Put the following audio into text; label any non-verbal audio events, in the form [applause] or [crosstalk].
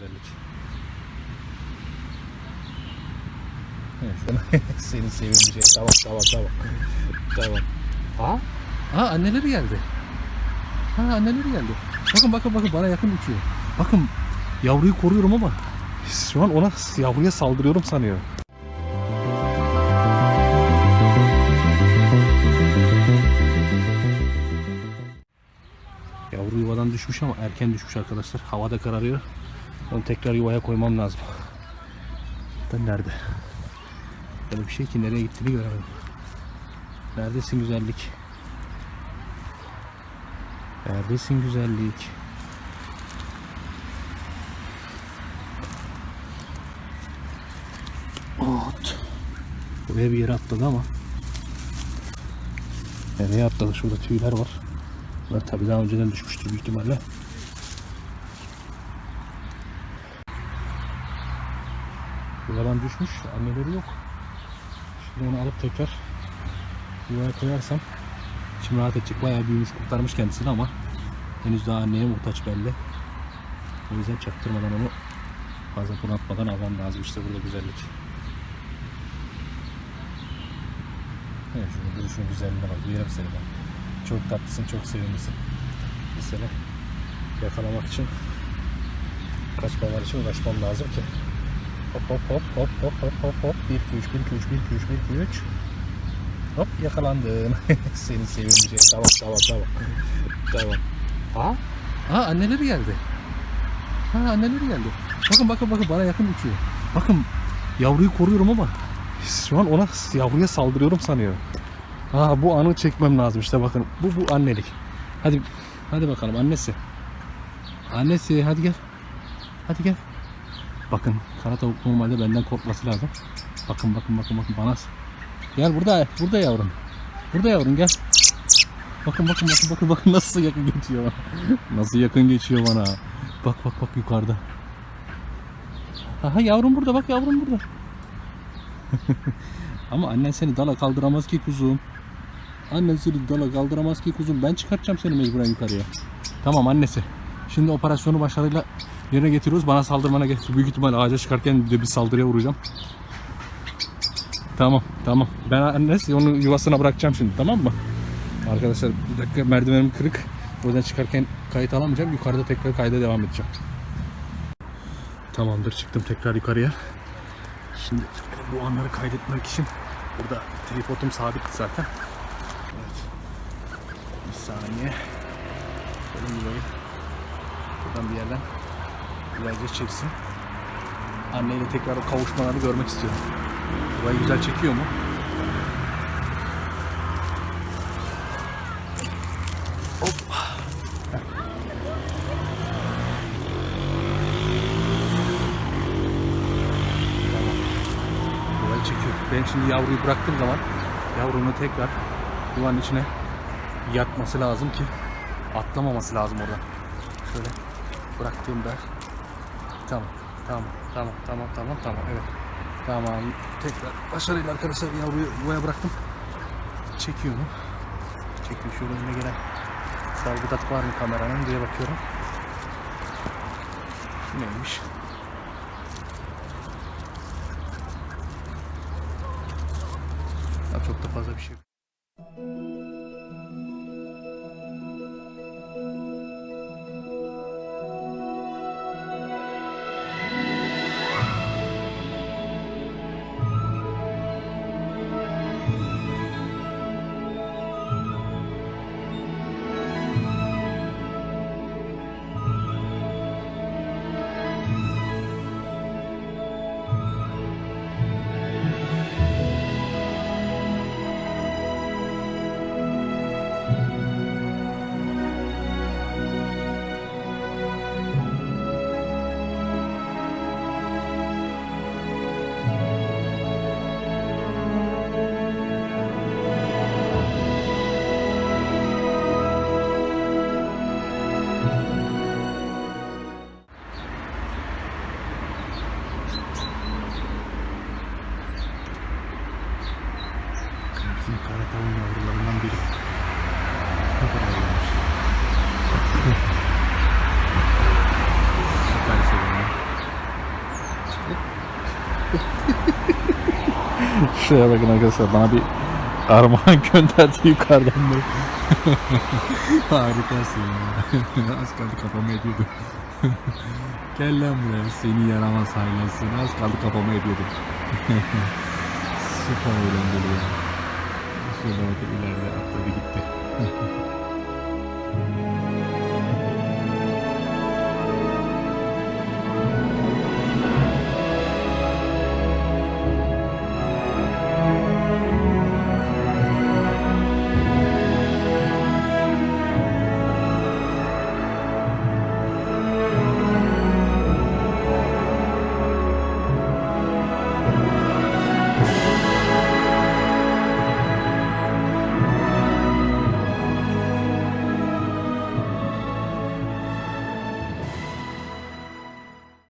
güzellik. Evet, [laughs] sevimli şey. Tamam tamam tamam. [laughs] tamam. Ha? Ha anneleri geldi. Ha anneleri geldi. Bakın bakın bakın bana yakın uçuyor. Bakın yavruyu koruyorum ama şu an ona yavruya saldırıyorum sanıyor. Yavru yuvadan düşmüş ama erken düşmüş arkadaşlar. Havada kararıyor. Onu tekrar yuvaya koymam lazım. Da nerede? Böyle bir şey ki nereye gittiğini göremedim. Neredesin güzellik? Neredesin güzellik? Ot. Buraya bir yere atladı ama. Nereye atladı? Şurada tüyler var. Bunlar tabii daha önceden düşmüştür büyük ihtimalle. Yuvadan düşmüş. Anneleri yok. Şimdi onu alıp tekrar yuvaya koyarsam şimdi rahat edecek. Bayağı büyümüş kurtarmış kendisini ama henüz daha anneye muhtaç belli. O yüzden çaktırmadan onu fazla bunaltmadan almam lazım. İşte burada güzellik. Evet şunu duruşun güzelliğine bak. Yerim seni ben. Çok tatlısın, çok sevimlisin. Bir yakalamak için kaçmalar için uğraşmam lazım ki. Hop hop hop hop hop hop hop hop 1 2 3 1 2 3 1 2 3 1 2 3 Hop yakalandın. Senin sevimli şey. Tamam tamam tamam. [laughs] tamam. Ha? Ha anneleri geldi. Ha anneleri geldi. Bakın bakın bakın bana yakın uçuyor. Bakın yavruyu koruyorum ama şu an ona yavruya saldırıyorum sanıyor. Ha bu anı çekmem lazım işte bakın. Bu bu annelik. Hadi hadi bakalım annesi. Annesi hadi gel. Hadi gel. Bakın kara tavuk normalde benden korkması lazım. Bakın bakın bakın bakın bana. Gel burada burada yavrum. Burada yavrum gel. Bakın bakın bakın bakın bakın [laughs] nasıl yakın geçiyor bana. Nasıl yakın geçiyor bana. Bak bak bak yukarıda. Aha yavrum burada bak yavrum burada. [laughs] Ama annen seni dala kaldıramaz ki kuzum. Annen seni dala kaldıramaz ki kuzum. Ben çıkartacağım seni mecburen yukarıya. Tamam annesi. Şimdi operasyonu başarıyla yerine getiriyoruz. Bana saldırmana gerek. yok. Büyük ihtimal ağaca çıkarken de bir saldırıya vuracağım. Tamam tamam. Ben annesi onu yuvasına bırakacağım şimdi tamam mı? Arkadaşlar bir dakika merdivenim kırık. O yüzden çıkarken kayıt alamayacağım. Yukarıda tekrar kayda devam edeceğim. Tamamdır çıktım tekrar yukarıya. Şimdi bu anları kaydetmek için burada tripodum sabit zaten. Evet. Bir saniye. Buradan bir yerden güzelce çeksin. Anneyle tekrar o kavuşmalarını görmek istiyorum. Burayı güzel çekiyor mu? Ben şimdi yavruyu bıraktığım zaman yavrunun tekrar yuvanın içine yatması lazım ki atlamaması lazım oradan. Şöyle bıraktığımda tamam tamam tamam tamam tamam tamam evet. Tamam tekrar. Başarıyla arkadaşlar yavruyu yuvaya bıraktım. Çekiyor mu? Çekiyor şöyle önüne gelen salgıdat var mı kameranın diye bakıyorum. Şu neymiş? Ya çok da fazla bir şey yok. [laughs] Şuraya bakın arkadaşlar bana bir armağan [laughs] gönderdi yukarıdan böyle. [laughs] Harikasın ya. Az kaldı kafama ediyordum. Gel lan buraya seni yaramaz haylazsın. Az kaldı kafama ediyordum. Süper eğlenceli ya. Şöyle bakın ileride atladı gitti.